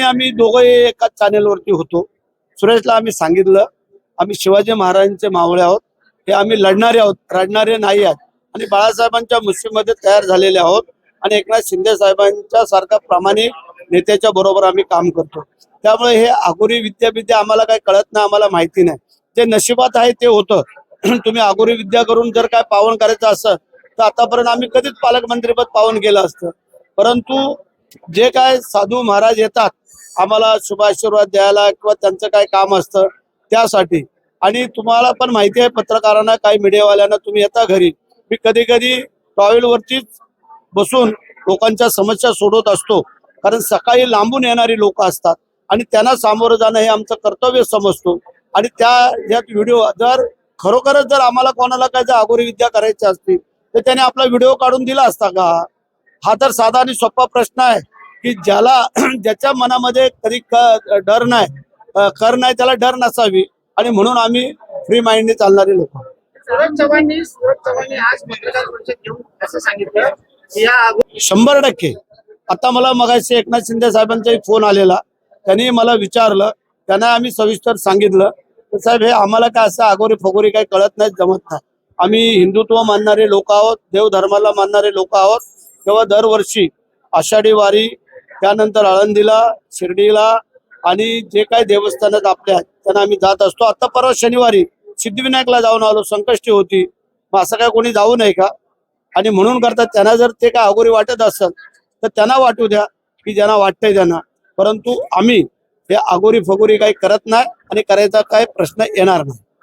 आम्ही दोघंही एकाच चॅनेलवरती होतो. सुरेशला आम्ही सांगितलं आम्ही शिवाजी महाराजांचे मावळे आहोत. हे आम्ही लढणारे आहोत रडणारे नाही आहोत. आणि बाळासाहेबांच्या मुस्लिममध्ये तयार झालेले आहोत. आणि एकनाथ शिंदे साहेबांच्या सारखा प्रामाणिक नेत्याच्या बरोबर आम्ही काम करतो. त्यामुळे हे आगोरी विद्यापीठ आम्हाला काही कळत नाही आम्हाला माहिती नाही. जे नशिबात आहे ते होतं. तुम्ही आगोरी विद्या करून जर काय पावन करायचं असं तर आतापर्यंत आम्ही कधीच पालकमंत्रीपद पावन केलं असतं. परंतु जे काय साधू महाराज येतात आम्हाला शुभाशीर्वाद द्यायला किंवा त्यांचं काय काम असतं त्यासाठी. आणि तुम्हाला पण माहिती आहे पत्रकारांना काही मीडियावाल्यांना तुम्ही येता घरी. मी कधी कधी टॉयलवरतीच बसून लोकांच्या समस्या सोडवत असतो. कारण सकाळी लांबून येणारी लोक असतात आणि त्यांना सामोरं जाणं हे आमचं कर्तव्य समजतो. आणि त्या यात व्हिडिओ जर खरोखरच जर आम्हाला कोणाला काय जर आगोरी विद्या करायची असती तर त्याने आपला व्हिडिओ काढून दिला असता का? हा तर साधा आणि सोपा प्रश्न आहे. की ज्याला ज्याच्या मनामध्ये कधी डर नाही कर नाही त्याला डर नसावी. आणि म्हणून आम्ही फ्री माइंडने चालणारे लोक शंभर टक्के. आता मला मगाशी एकनाथ शिंदे साहेबांचा एक फोन आलेला. त्यांनी मला विचारलं. त्यांना आम्ही सविस्तर सांगितलं. तर साहेब हे आम्हाला काय असं आगोरी फगोरी काही कळत नाही जमत नाही. आम्ही हिंदुत्व मानणारे लोक आहोत देवधर्माला मानणारे लोक आहोत. तेव्हा दरवर्षी आषाढी वारी त्यानंतर आळंदीला शिर्डीला आणि जे काही देवस्थानात आपले आहेत त्यांना आम्ही जात असतो. आता परवा शनिवारी सिद्धिविनायकला जाऊन आलो संकष्टी होती. मग असं काय कोणी जाऊ नये का? आणि म्हणून करतात त्यांना जर ते काय अगोरी वाटत असेल तर त्यांना वाटू द्या की ज्यांना वाटतंय त्यांना. परंतु आम्ही हे अगोरी फगोरी काही करत नाही आणि करायचा काही प्रश्न येणार नाही.